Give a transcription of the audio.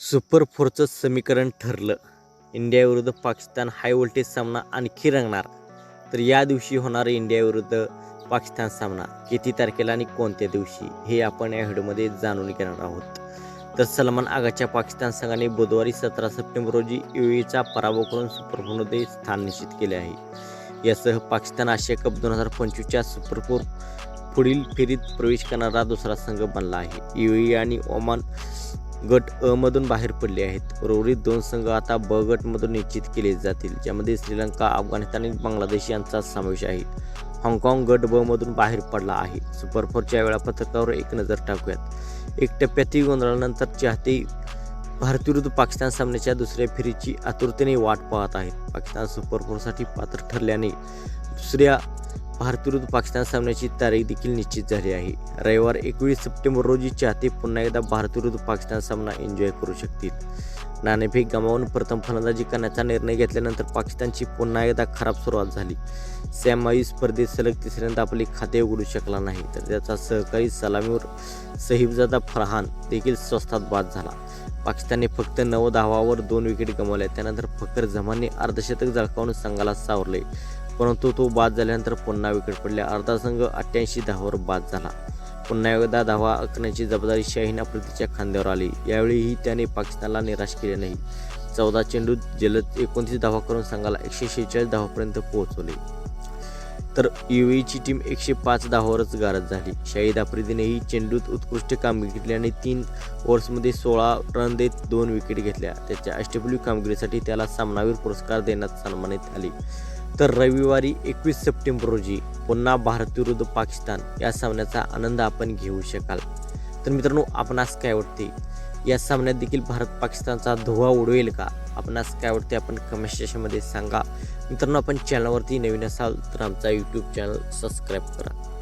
Super फोरचं समीकरण ठरलं. इंडियाविरुद्ध Pakistan high voltage सामना आणखी रंगणार. तर या दिवशी होणार इंडियाविरुद्ध पाकिस्तान सामना. किती तारखेला आणि कोणत्या दिवशी हे आपण या व्हिडिओमध्ये जाणून घेणार आहोत. तर सलमान आगाच्या पाकिस्तान संघाने बुधवारी सतरा सप्टेंबर रोजी युएचा पराभव करून सुपर फोरमध्ये स्थान निश्चित केले आहे. यासह पाकिस्तान आशिया कप दोन हजार पंचवीसच्या सुपर फोर पुढील फेरीत प्रवेश करणारा दुसरा संघ बनला आहे. युएई आणि ओमान गट अ मधून बाहेर पडले आहेत. उर्वरित दोन संघ आता ब गटमधून निश्चित केले जातील ज्यामध्ये श्रीलंका अफगाणिस्तान आणि बांगलादेश यांचा समावेश आहे. हाँगकाँग गट ब मधून बाहेर पडला आहे. सुपर फोरच्या वेळापत्रकावर एक नजर टाकूयात. एक टप्प्यातील गोंधळानंतर चाहते भारतविरुद्ध पाकिस्तान सामन्याच्या दुसऱ्या फेरीची आतुरतेने वाट पाहत आहेत. पाकिस्तान सुपर फोरसाठी पात्र ठरल्याने दुसऱ्या भारतविरुद्ध पाकिस्तान सामन्याची तारीख देखील निश्चित झाली आहे. रविवार एकवीस सप्टेंबर रोजी चाहते पुन्हा एकदा भारतविरुद्ध पाकिस्तान सामना एन्जॉय करू शकतील. नाणेफेक गमावून प्रथम फलंदाजी करण्याचा निर्णय घेतल्यानंतर पाकिस्तानची पुन्हा एकदा खराब सुरुवात झाली. सॅम आयू स्पर्धेत सलग तिसऱ्यांदा आपले खाते उघडू शकला नाही तर त्याचा सहकारी सलामीवर सहिबजादा फरहान देखील स्वस्तात बाद झाला. पाकिस्तानने फक्त नऊ धावावर दोन विकेट गमावल्या त्यानंतर फकर जमानने अर्धशतक झळकावून संघाला सावरले. परंतु तो बाद झाल्यानंतर पुन्हा विकेट पडल्या अर्धा संघ अठ्ठ्याऐंशी धावावर बाद झाला. पुन्हा एकदा धावा आखण्याची जबाबदारी शाहीन आफ्रिदीच्या खांद्यावर आली. यावेळीही त्याने पाकिस्तानला निराश केले नाही. चौदा चेंडूत जलद एकोणतीस धावा करून संघाला एकशे शेहेचाळीस धावापर्यंत पोहोचवले. तर युएची टीम एकशे पाच धावावरच गारद झाली. शाहिद आफ्रिदीनेही चेंडूत उत्कृष्ट कामगिरी केल्याने तीन ओव्हर्समध्ये सोळा रन देत दोन विकेट घेतल्या. त्याच्या अष्टपैलू कामगिरीसाठी त्याला सामनावीर पुरस्कार देण्यात सन्मानित आले तर रविवारी एकवीस सप्टेंबर रोजी पुन्हा भारत विरुद्ध पाकिस्तान या सामन्याचा आनंद आपण घेऊ शकाल. तर मित्रांनो आपणास काय वाटते? या सामन्यात देखील भारत पाकिस्तानचा धुवा उडवेल का? आपणास काय वाटते? आपण कमेंट सेशनमध्ये सांगा. मित्रांनो आपण चॅनलवरती नवीन असाल तर आमचा यूट्यूब चॅनल सबस्क्राईब करा.